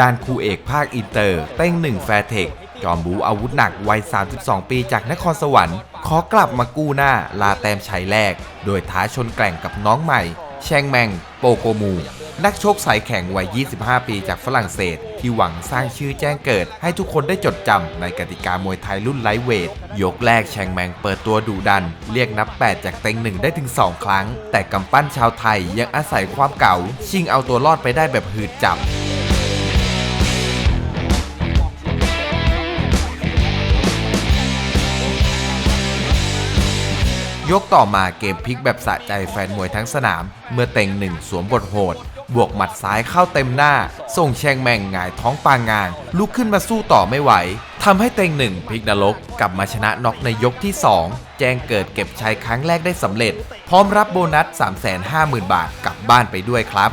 ด้านคู่เอกภาคอินเตอร์ เต้งหนึ่งแฟร์เทค จอมบูอาวุธหนักวัย 32 ปีจากนครสวรรค์ ขอกลับมากู้หน้าลาแต้มชัยแรก โดยท้าชนแกร่งกับน้องใหม่ แชงแมง โปโกมู นักชกสายแข่งวัย 25 ปีจากฝรั่งเศส ที่หวังสร้างชื่อแจ้งเกิด ให้ทุกคนได้จดจำในกติกามวยไทยรุ่นไลท์เวท ยกแรกแชงแมงเปิดตัวดุดัน เรียกนับ 8 จากเต็งหนึ่งได้ถึง 2 ครั้ง แต่กำปั้นชาวไทยยังอาศัยความเก่า ชิงเอาตัวรอดไปได้แบบหืดจับ ยกต่อมาเกมพลิกแบบสะใจแฟนมวยทั้งสนาม เมื่อเต็งหนึ่งสวมบทโหด บวกหมัดซ้ายเข้าเต็มหน้า ส่งแชงแมงหงายท้องปางงาน ลุกขึ้นมาสู้ต่อไม่ไหวทำให้เต็งหนึ่งพลิกนรกกลับมาชนะน็อกในยกที่ 2 แจ้งเกิดเก็บชัยครั้งแรกได้สำเร็จ พร้อมรับโบนัส 350,000 บาทกลับบ้านไปด้วยครับ